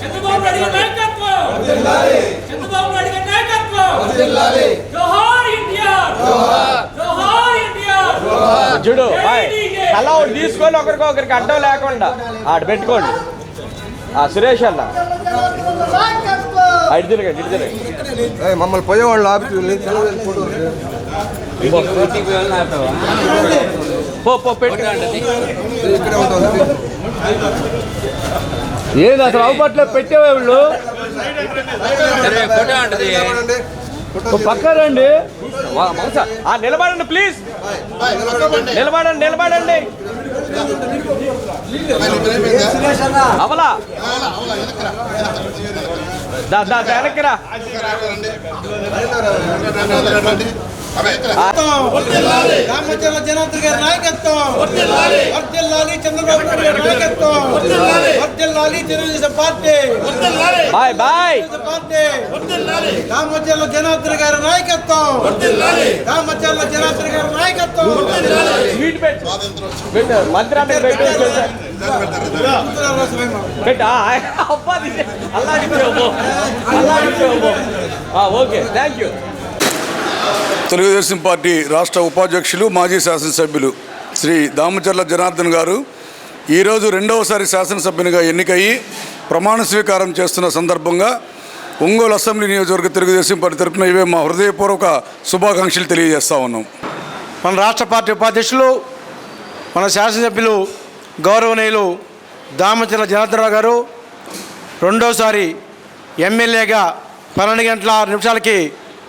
చంద్రబాబు నాయుడు నాయకత్వం. నాయుడు నాయకత్వం. చూడు జై బాయ్. అలా తీసుకొని ఒకరికి ఒకరికి అడ్డం లేకుండా ఆడ పెట్టుకోండి. ఆ సురేష్ అన్న. ఇటు తిరగండి మమ్మల్ని పోయేవాళ్ళు ఆపి పో పో పెట్టు ఏది అసలు అవుపట్లో పెట్టేవాళ్ళు పక్క రండి. ఆ, నిలబడండి ప్లీజ్ నిలబడండి నిలబడండి. అవలా. దా దా, వెనక్కిరా రామచంద్ర జనార్దన్ గారి నాయకత్వం వర్దిల్లాలి చంద్రబాబు నాయుడు గారి నాయకత్వం వర్దిల్లాలి Telugu Desam party bye bye. Party Ramachandra Janardhan గారి నాయకత్వం రామచంద్ర జనార్దన్ గారి నాయకత్వం స్వీట్ అల్లాడిపోయావు అల్లాడిపోయావు okay. Thank you Telugu Desam party రాష్ట్ర ఉపాధ్యక్షులు మాజీ శాసనసభ్యులు శ్రీ దామచర్ల జనార్దన్ గారు ఈరోజు రెండవసారి శాసనసభ్యునిగా ఎన్నికయ్యి ప్రమాణ స్వీకారం చేస్తున్న సందర్భంగా ఒంగోలు అసెంబ్లీ నియోజకవర్గ తెలుగుదేశం పార్టీ తరఫున ఇవే మా హృదయపూర్వక శుభాకాంక్షలు తెలియజేస్తా ఉన్నాం. మన రాష్ట్ర పార్టీ ఉపాధ్యక్షులు మన శాసనసభ్యులు గౌరవనీయులు దామచర్ల జనార్దన్ గారు రెండోసారి ఎమ్మెల్యేగా పన్నెండు గంటల ఆరు నిమిషాలకి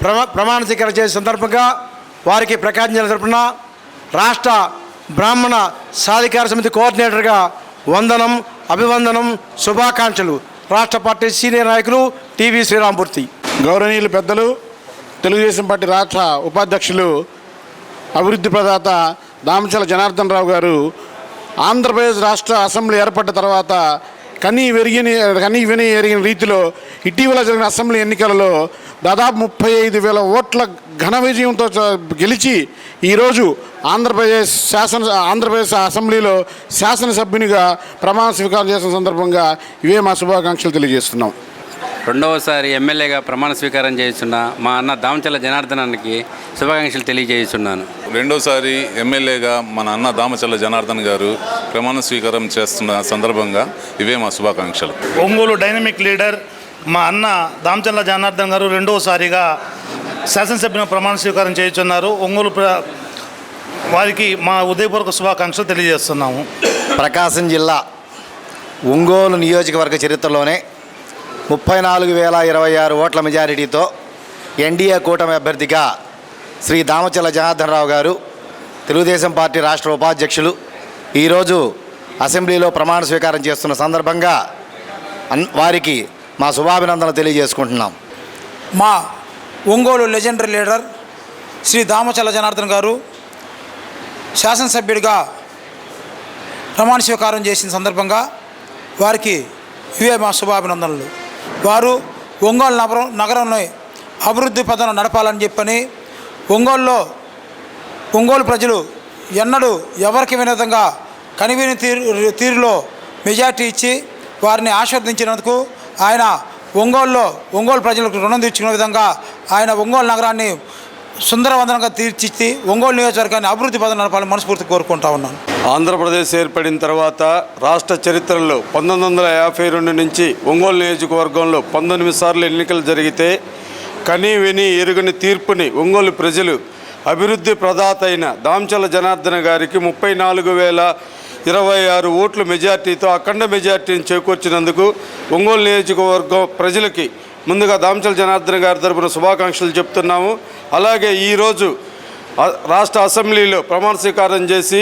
ప్రమాణ స్వీకారం చేసే సందర్భంగా వారికి ప్రకాశం జిల్లా తరపున రాష్ట్ర బ్రాహ్మణ సాధికార సమితి కోఆర్డినేటర్గా వందనం అభివందనం శుభాకాంక్షలు. రాష్ట్ర పార్టీ సీనియర్ నాయకులు టీవీ శ్రీరామూర్తి గౌరవనీయులు పెద్దలు తెలుగుదేశం పార్టీ రాష్ట్ర ఉపాధ్యక్షులు అభివృద్ధి ప్రదాత దామచల జనార్దన్ రావు గారు ఆంధ్రప్రదేశ్ రాష్ట్ర అసెంబ్లీ ఏర్పడ్డ తర్వాత కనీ వెరిగిన కనీ విని ఎరిగిన రీతిలో ఇటీవల జరిగిన అసెంబ్లీ ఎన్నికలలో దాదాపు ముప్పై ఐదు వేల ఓట్ల ఘన విజయంతో గెలిచి ఈరోజు ఆంధ్రప్రదేశ్ శాసన ఆంధ్రప్రదేశ్ అసెంబ్లీలో శాసనసభ్యునిగా ప్రమాణ స్వీకారం చేసిన సందర్భంగా ఇవే మా శుభాకాంక్షలు తెలియజేస్తున్నాం. రెండవసారి ఎమ్మెల్యేగా ప్రమాణ స్వీకారం చేస్తున్న మా అన్న దామచల్ల జనార్దనానికి శుభాకాంక్షలు తెలియజేస్తున్నాను రెండోసారి ఎమ్మెల్యేగా మన అన్న దామచల్ల జనార్దన్ గారు ప్రమాణ స్వీకారం చేస్తున్న సందర్భంగా ఇవే మా శుభాకాంక్షలు. ఒంగోలు డైనమిక్ లీడర్ మా అన్న దామచల్ల జనార్దన్ గారు రెండవసారిగా శాసనసభ్యుని ప్రమాణ స్వీకారం చేయుచున్నారు. ఒంగోలు ప్ర వారికి మా ఉదయపూర్వక శుభాకాంక్షలు తెలియజేస్తున్నాము. ప్రకాశం జిల్లా ఒంగోలు నియోజకవర్గ చరిత్రలోనే ముప్పై నాలుగు వేల ఇరవై ఆరు ఓట్ల మెజారిటీతో ఎన్డీఏ కూటమి అభ్యర్థిగా శ్రీ దామచల జనార్దన్ రావు గారు తెలుగుదేశం పార్టీ రాష్ట్ర ఉపాధ్యక్షులు ఈరోజు అసెంబ్లీలో ప్రమాణ స్వీకారం చేస్తున్న సందర్భంగా అన్ వారికి మా శుభాభినందనలు తెలియజేసుకుంటున్నాం. మా ఒంగోలు లెజెండరీ లీడర్ శ్రీ దామచల్ల జనార్దన్ గారు శాసనసభ్యుడిగా ప్రమాణ స్వీకారం చేసిన సందర్భంగా వారికి ఇవే మా శుభాభినందనలు. వారు ఒంగోలు నగరం నగరంలో అభివృద్ధి పథనం నడపాలని చెప్పని ఒంగోలులో ఒంగోలు ప్రజలు ఎన్నడూ ఎవరికి వినోదంగా కనివిని తీరు తీరులో మెజార్టీ ఇచ్చి వారిని ఆశీర్వదించినందుకు ఆయన ఒంగోలులో ఒంగోలు ప్రజలకు రుణం తీర్చుకునే విధంగా ఆయన ఒంగోలు నగరాన్ని సుందరవందనంగా తీర్చిచ్చి ఒంగోలు నియోజకవర్గాన్ని అభివృద్ధి పదం నడపాలని మనస్ఫూర్తి కోరుకుంటా ఉన్నాను. ఆంధ్రప్రదేశ్ ఏర్పడిన తర్వాత రాష్ట్ర చరిత్రలో పంతొమ్మిది వందల యాభై రెండు నుంచి ఒంగోలు నియోజకవర్గంలో పంతొమ్మిది సార్లు ఎన్నికలు జరిగితే కని విని ఎరుగని తీర్పుని ఒంగోలు ప్రజలు అభివృద్ధి ప్రదాత అయిన దాంచల జనార్దన గారికి ముప్పై నాలుగు వేల ఇరవై ఆరు ఓట్ల మెజార్టీతో అఖండ మెజార్టీని చేకూర్చినందుకు ఒంగోలు నియోజకవర్గం ప్రజలకి ముందుగా దామచల జనార్దన గారి తరపున శుభాకాంక్షలు చెప్తున్నాము. అలాగే ఈరోజు రాష్ట్ర అసెంబ్లీలో ప్రమాణ స్వీకారం చేసి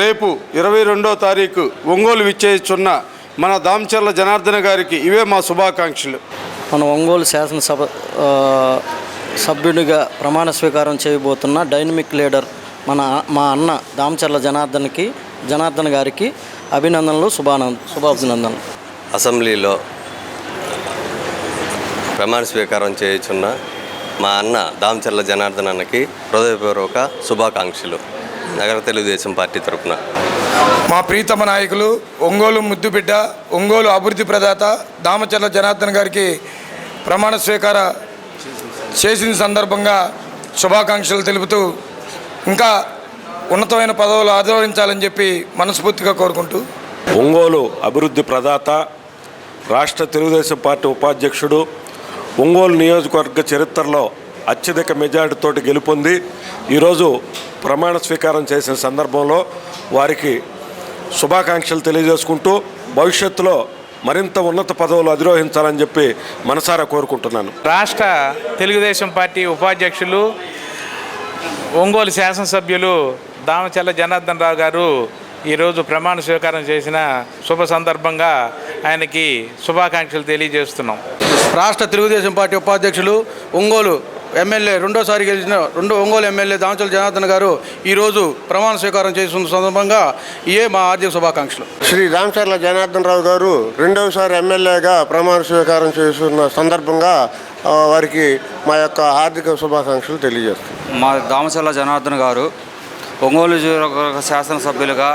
రేపు ఇరవై రెండో తారీఖు ఒంగోలు విచ్చేస్తున్న మన దామచర్ల జనార్దన గారికి ఇవే మా శుభాకాంక్షలు. మన ఒంగోలు శాసనసభ సభ్యుడిగా ప్రమాణ స్వీకారం చేయబోతున్న డైనమిక్ లీడర్ మన మా అన్న దామచర్ల జనార్దన్కి జనార్దన్ గారికి అభినందనలు శుభానంద శుభాభినందనలు. అసెంబ్లీలో ప్రమాణ స్వీకారం చేయుచున్న మా అన్న దామచర్ల జనార్దన్ అన్నకి హృదయపూర్వక శుభాకాంక్షలు. నగర తెలుగుదేశం పార్టీ తరపున. మా ప్రీతమ నాయకులు ఒంగోలు ముద్దుబిడ్డ ఒంగోలు అభివృద్ధి ప్రదాత దామచర్ల జనార్దన్ గారికి ప్రమాణ స్వీకార చేసిన సందర్భంగా శుభాకాంక్షలు తెలుపుతూ ఇంకా ఉన్నతమైన పదవులు ఆదరించాలని చెప్పి మనస్ఫూర్తిగా కోరుకుంటూ. ఒంగోలు అభివృద్ధి ప్రదాత రాష్ట్ర తెలుగుదేశం పార్టీ ఉపాధ్యక్షుడు ఒంగోలు నియోజకవర్గ చరిత్రలో అత్యధిక మెజార్టీతోటి గెలుపొంది ఈరోజు ప్రమాణ స్వీకారం చేసిన సందర్భంలో వారికి శుభాకాంక్షలు తెలియజేసుకుంటూ భవిష్యత్తులో మరింత ఉన్నత పదవులు అధిరోహించాలని చెప్పి మనసారా కోరుకుంటున్నాను. రాష్ట్ర తెలుగుదేశం పార్టీ ఉపాధ్యక్షులు ఒంగోలు శాసనసభ్యులు దామచల్ల జనార్దన్ రావు గారు ఈరోజు ప్రమాణ స్వీకారం చేసిన శుభ సందర్భంగా ఆయనకి శుభాకాంక్షలు తెలియజేస్తున్నాం. రాష్ట్ర తెలుగుదేశం పార్టీ ఉపాధ్యక్షులు ఒంగోలు ఎమ్మెల్యే రెండోసారి గెలిచిన రెండో ఒంగోలు ఎమ్మెల్యే దామచల జనార్దన్ గారు ఈరోజు ప్రమాణ స్వీకారం చేస్తున్న సందర్భంగా ఇయే మా ఆర్థిక శుభాకాంక్షలు. శ్రీ రామచర్ల జనార్దన్ రావు గారు రెండవసారి ఎమ్మెల్యేగా ప్రమాణ స్వీకారం చేస్తున్న సందర్భంగా వారికి మా యొక్క ఆర్థిక శుభాకాంక్షలు తెలియజేస్తాం మా దామచల్ల జనార్దన్ గారు ఒంగోలు శాసనసభ్యులుగా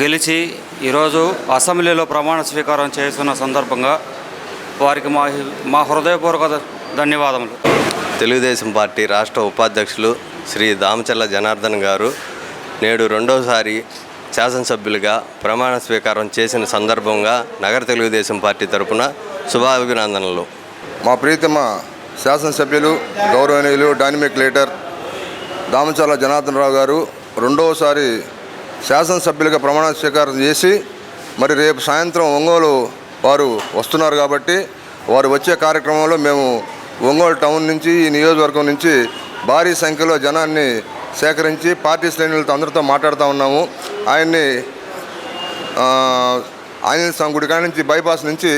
గెలిచి ఈరోజు అసెంబ్లీలో ప్రమాణ స్వీకారం చేస్తున్న సందర్భంగా వారికి మా మా హృదయపూర్వక ధన్యవాదములు. తెలుగుదేశం పార్టీ రాష్ట్ర ఉపాధ్యక్షులు శ్రీ దామచల్ల జనార్దన్ గారు నేడు రెండోసారి శాసనసభ్యులుగా ప్రమాణ స్వీకారం చేసిన సందర్భంగా నగర తెలుగుదేశం పార్టీ తరపున శుభాభినందనలు. మా ప్రీతమ శాసనసభ్యులు గౌరవనీయులు డైనమిక్ లీడర్ దామచాల జనార్దన్ రావు గారు రెండవసారి శాసనసభ్యులుగా ప్రమాణ స్వీకారం చేసి మరి రేపు సాయంత్రం ఒంగోలు వారు వస్తున్నారు కాబట్టి వారు వచ్చే కార్యక్రమంలో మేము ఒంగోలు టౌన్ నుంచి ఈ నియోజకవర్గం నుంచి భారీ సంఖ్యలో జనాన్ని సేకరించి పార్టీ శ్రేణులతో అందరితో మాట్లాడుతూ ఉన్నాము. ఆయన్ని ఆంజనేయ స్వామి గుడి కాడ నుంచి బైపాస్ నుంచి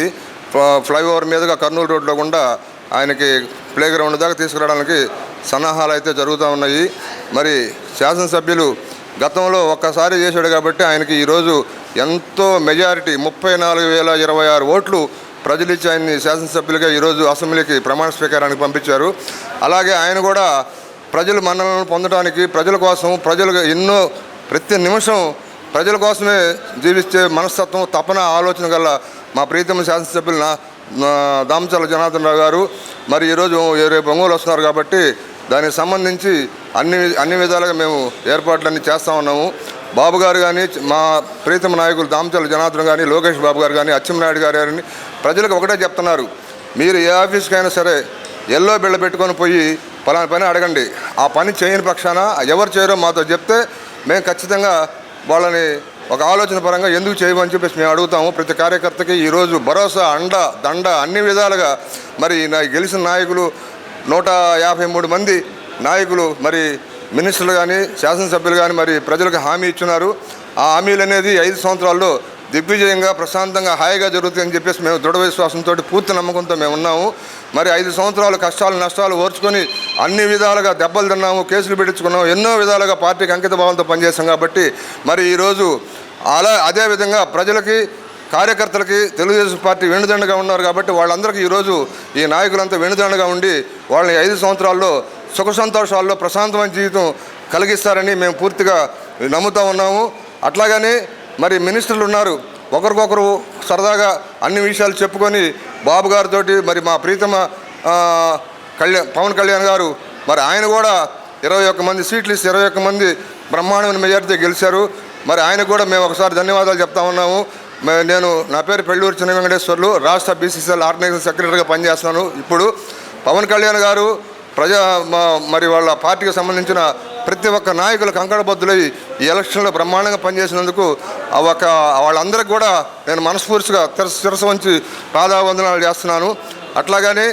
ఫ్లైఓవర్ మీదుగా కర్నూలు రోడ్లో గుండా ఆయనకి ప్లే గ్రౌండ్ దాకా తీసుకురావడానికి సన్నాహాలు అయితే జరుగుతూ ఉన్నాయి. మరి శాసనసభ్యులు గతంలో ఒక్కసారి చేశాడు కాబట్టి ఆయనకి ఈరోజు ఎంతో మెజారిటీ ముప్పై నాలుగు వేల ఇరవై ఆరు ఓట్లు ప్రజలు ఇచ్చి ఆయన్ని శాసనసభ్యులుగా ఈరోజు అసెంబ్లీకి ప్రమాణ స్వీకారానికి పంపించారు. అలాగే ఆయన కూడా ప్రజల మన్ననలను పొందడానికి ప్రజల కోసం ప్రజలు ఎన్నో ప్రతి నిమిషం ప్రజల కోసమే జీవిస్తే మనస్తత్వం తపన ఆలోచన గల మా ప్రీతమ శాసనసభ్యులు దామచల జనార్దన్ రావు గారు. మరి ఈరోజు రేపు ఒంగోలు వస్తున్నారు కాబట్టి దానికి సంబంధించి అన్ని అన్ని విధాలుగా మేము ఏర్పాట్లన్నీ చేస్తూ ఉన్నాము. బాబు గారు కానీ మా ప్రీతమ నాయకులు దామచల జనార్దన్ కానీ లోకేష్ బాబు గారు కానీ అచ్చెన్నాయుడు గారు కానీ ప్రజలకు ఒకటే చెప్తున్నారు. మీరు ఏ ఆఫీస్కైనా సరే ఎల్లో బిళ్ళ పెట్టుకొని పోయి పలానా పని అడగండి. ఆ పని చేయని పక్షాన ఎవరు చేయరో మాతో చెప్తే మేము ఖచ్చితంగా వాళ్ళని ఒక ఆలోచన పరంగా ఎందుకు చేయమని చెప్పేసి మేము అడుగుతాము. ప్రతి కార్యకర్తకి ఈరోజు భరోసా అండ దండ అన్ని విధాలుగా మరి నా గెలిచిన నాయకులు నూట యాభై మూడు మంది నాయకులు మరి మినిస్టర్లు కానీ శాసనసభ్యులు కానీ మరి ప్రజలకు హామీ ఇచ్చున్నారు. ఆ హామీలు అనేది ఐదు సంవత్సరాల్లో దిగ్విజయంగా ప్రశాంతంగా హాయిగా జరుగుతుందని చెప్పేసి మేము దృఢ విశ్వాసంతో పూర్తి నమ్మకంతో మేము ఉన్నాము. మరి ఐదు సంవత్సరాలు కష్టాలు నష్టాలు ఓర్చుకొని అన్ని విధాలుగా దెబ్బలు తిన్నాము కేసులు పెట్టించుకున్నాము ఎన్నో విధాలుగా పార్టీకి అంకిత భావంతో కాబట్టి మరి ఈరోజు అలా అదేవిధంగా ప్రజలకి కార్యకర్తలకి తెలుగుదేశం పార్టీ వెనుదండగా ఉన్నారు కాబట్టి వాళ్ళందరికీ ఈరోజు ఈ నాయకులంతా వెనుదండగా ఉండి వాళ్ళని ఐదు సంవత్సరాల్లో సుఖ సంతోషాల్లో ప్రశాంతమైన జీవితం కలిగిస్తారని మేము పూర్తిగా నమ్ముతా ఉన్నాము. అట్లాగనే మరి మినిస్టర్లు ఉన్నారు. ఒకరికొకరు సరదాగా అన్ని విషయాలు చెప్పుకొని బాబు గారితో మరి మా ప్రీతమ కళ్యాణ్ పవన్ కళ్యాణ్ గారు మరి ఆయన కూడా ఇరవై ఒక్క మంది సీట్లు ఇస్తే ఇరవై ఒక్క మంది బ్రహ్మాండమైన మెజార్టీతో గెలిచారు. మరి ఆయనకు కూడా మేము ఒకసారి ధన్యవాదాలు చెప్తా ఉన్నాము. నేను నా పేరు పెళ్ళూరు చిన్న వెంకటేశ్వర్లు రాష్ట్ర బీసీసీఎల్ ఆర్గనైజేషన్ సెక్రటరీగా పనిచేస్తున్నాను. ఇప్పుడు పవన్ కళ్యాణ్ గారు ప్రజా మరి వాళ్ళ పార్టీకి సంబంధించిన ప్రతి ఒక్క నాయకులు కంకణబద్దులై ఈ ఎలక్షన్లో బ్రహ్మాండంగా పనిచేసినందుకు ఒక వాళ్ళందరికీ కూడా నేను మనస్ఫూర్తిగా శిరస వంచి పాదావందనాలు చేస్తున్నాను. అట్లాగానే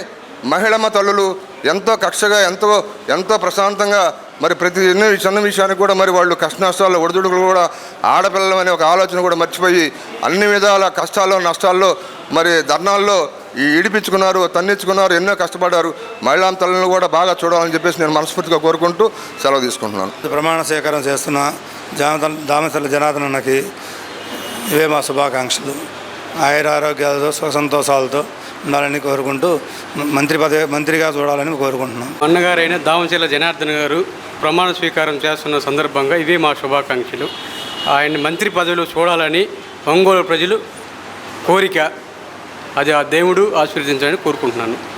మహిళమ్మ తల్లులు ఎంతో కక్షగా ఎంతో ఎంతో ప్రశాంతంగా మరి ప్రతి చిన్న విషయానికి కూడా మరి వాళ్ళు కష్ట నష్టాల్లో ఒడిదుడుకులు కూడా ఆడపిల్లలు అనే ఒక ఆలోచన కూడా మర్చిపోయి అన్ని విధాల కష్టాల్లో నష్టాల్లో మరి ధర్నాల్లో ఈ ఇడిపించుకున్నారు తన్నించుకున్నారు ఎన్నో కష్టపడ్డారు. మహిళా తల్లిని కూడా బాగా చూడాలని చెప్పేసి నేను మనస్ఫూర్తిగా కోరుకుంటూ సెలవు తీసుకుంటున్నాను. ప్రమాణ స్వీకారం చేస్తున్న జామతల్ దామతల్లి జనార్దన్ అన్నకి ఇవే మా శుభాకాంక్షలు. ఆయుర ఆరోగ్యాలతో సుఖ సంతోషాలతో ఉండాలని కోరుకుంటూ మంత్రి పదవి మంత్రిగా చూడాలని కోరుకుంటున్నాం. అన్నగారైన దామచర్ల జనార్దన్ గారు ప్రమాణ స్వీకారం చేస్తున్న సందర్భంగా ఇవే మా శుభాకాంక్షలు. ఆయన మంత్రి పదవిలో చూడాలని ఒంగోలు ప్రజలు కోరిక. అది ఆ దేవుడు ఆశీర్వదించాలని కోరుకుంటున్నాను.